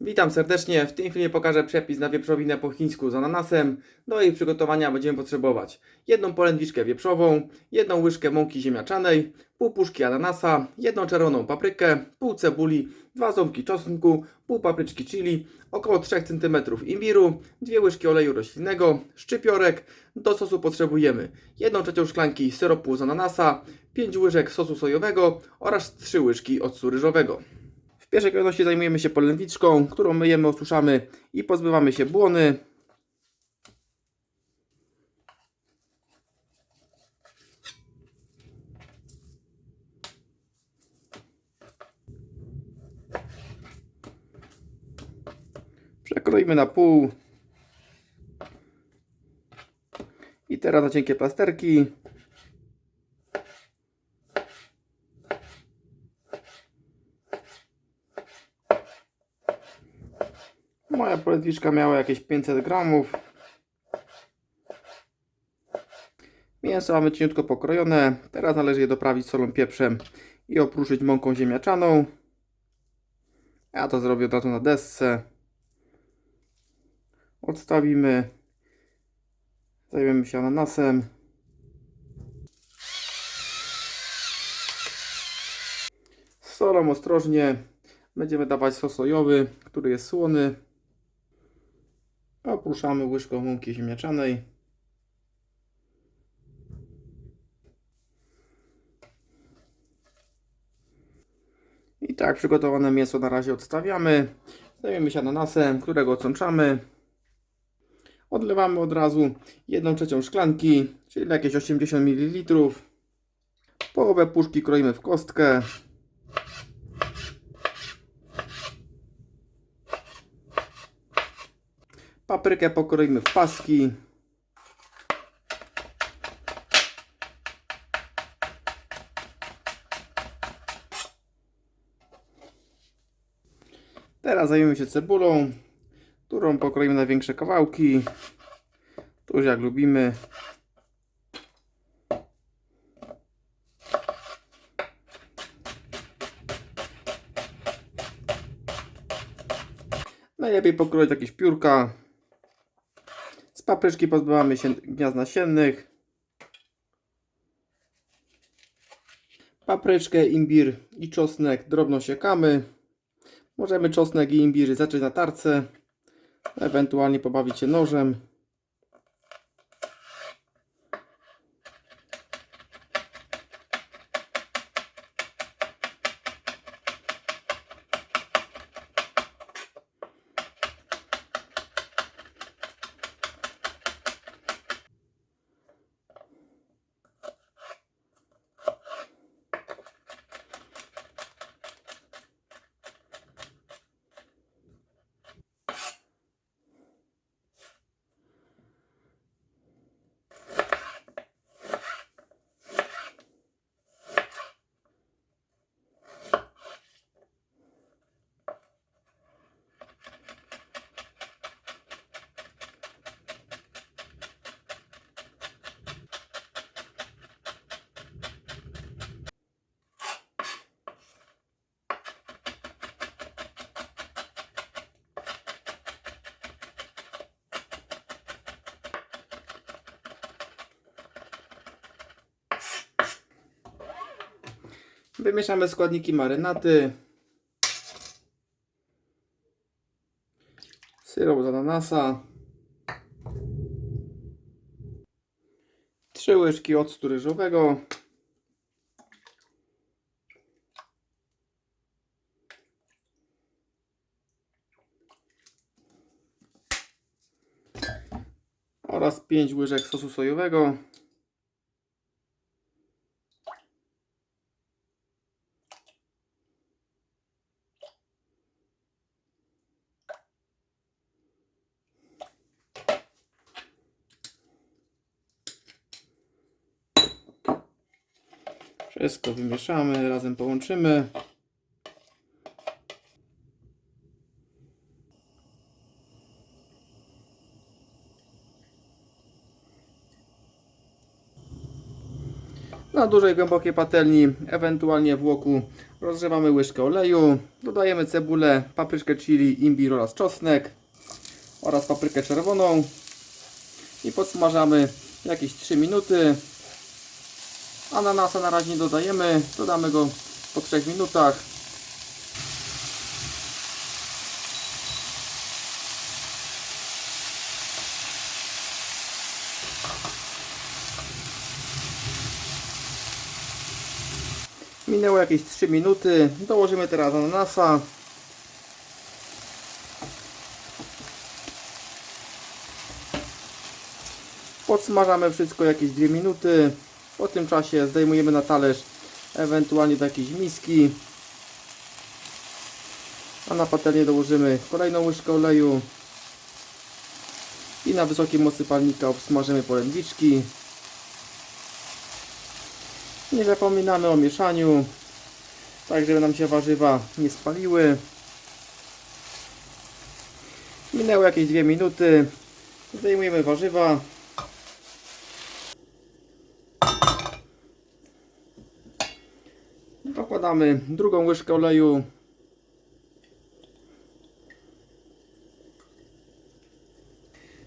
Witam serdecznie. W tym filmie pokażę przepis na wieprzowinę po chińsku z ananasem. Do jej przygotowania będziemy potrzebować jedną polędwiczkę wieprzową, jedną łyżkę mąki ziemniaczanej, pół puszki ananasa, jedną czerwoną paprykę, pół cebuli, dwa ząbki czosnku, pół papryczki chili, około 3 cm imbiru, dwie łyżki oleju roślinnego, szczypiorek. Do sosu potrzebujemy 1 trzecią szklanki syropu z ananasa, 5 łyżek sosu sojowego oraz 3 łyżki octu ryżowego. W pierwszej kolejności zajmujemy się polędwiczką, którą myjemy, osuszamy i pozbywamy się błony. Przekroimy na pół. I teraz na cienkie plasterki. Moja polędwiczka miała jakieś 500 gramów. Mięso mamy cieniutko pokrojone. Teraz należy je doprawić solą, pieprzem i opruszyć mąką ziemniaczaną. Ja to zrobię od razu na desce. Odstawimy. Zajmiemy się ananasem. Z solą ostrożnie. Będziemy dawać sos sojowy, który jest słony. Opruszamy łyżką mąki ziemniaczanej. I tak przygotowane mięso na razie odstawiamy. Zajmiemy się ananasem, którego odsączamy. Odlewamy od razu 1 trzecią szklanki, czyli jakieś 80 ml. Połowę puszki kroimy w kostkę. Paprykę pokroimy w paski. Teraz zajmiemy się cebulą, którą pokroimy na większe kawałki. Tu już jak lubimy. Najlepiej pokroić jakieś piórka. Papryczki pozbywamy się gniazd nasiennych. Papryczkę, imbir i czosnek drobno siekamy. Możemy czosnek i imbir zacząć na tarce, ewentualnie pobawić się nożem. Wymieszamy składniki marynaty. Syrop z ananasa. Trzy łyżki octu ryżowego. Oraz 5 łyżek sosu sojowego. Wszystko wymieszamy, razem połączymy. Na dużej, głębokiej patelni, ewentualnie w łoku, rozgrzewamy łyżkę oleju. Dodajemy cebulę, papryczkę chili, imbir oraz czosnek oraz paprykę czerwoną i podsmażamy jakieś 3 minuty. Ananasa na razie nie dodajemy, dodamy go po 3 minutach. Minęło jakieś 3 minuty. Dołożymy teraz ananasa. Podsmażamy wszystko jakieś 2 minuty. Po tym czasie zdejmujemy na talerz, ewentualnie do jakiejś miski. A na patelnię dołożymy kolejną łyżkę oleju. I na wysokiej mocy palnika obsmażymy polędwiczki. Nie zapominamy o mieszaniu, tak żeby nam się warzywa nie spaliły. Minęło jakieś 2 minuty. Zdejmujemy warzywa. Dokładamy drugą łyżkę oleju.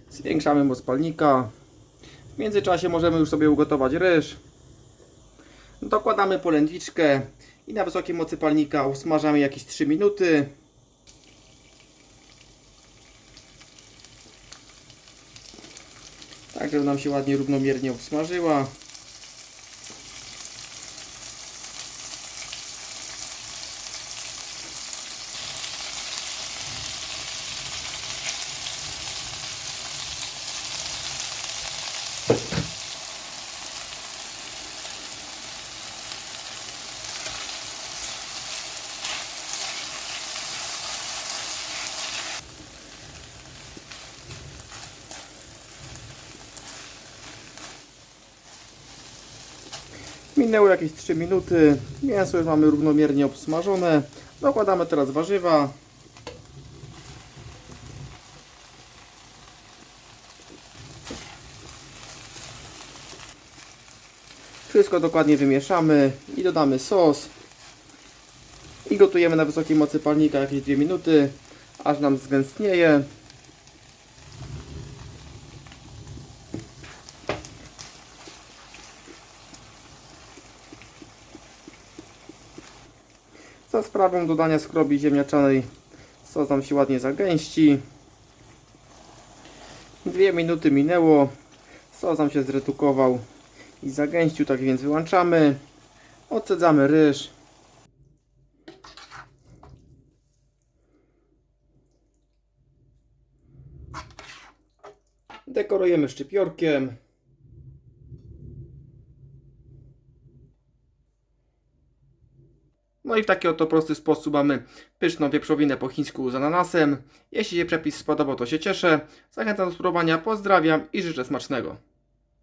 Zwiększamy moc palnika. W międzyczasie możemy już sobie ugotować ryż. Dokładamy polędwiczkę i na wysokiej mocy palnika usmażamy jakieś 3 minuty. Tak, żeby nam się ładnie równomiernie obsmażyła. Minęło jakieś 3 minuty. Mięso już mamy równomiernie obsmażone. Dokładamy teraz warzywa. Wszystko dokładnie wymieszamy i dodamy sos. I gotujemy na wysokiej mocy palnika jakieś 2 minuty, aż nam zgęstnieje. Za sprawą dodania skrobi ziemniaczanej sos nam się ładnie zagęści. Dwie minuty minęło. Sos nam się zredukował i zagęścił, tak więc wyłączamy. Odsadzamy ryż. Dekorujemy szczypiorkiem. No i w taki oto prosty sposób mamy pyszną wieprzowinę po chińsku z ananasem. Jeśli się przepis spodobał, to się cieszę. Zachęcam do spróbowania, pozdrawiam i życzę smacznego.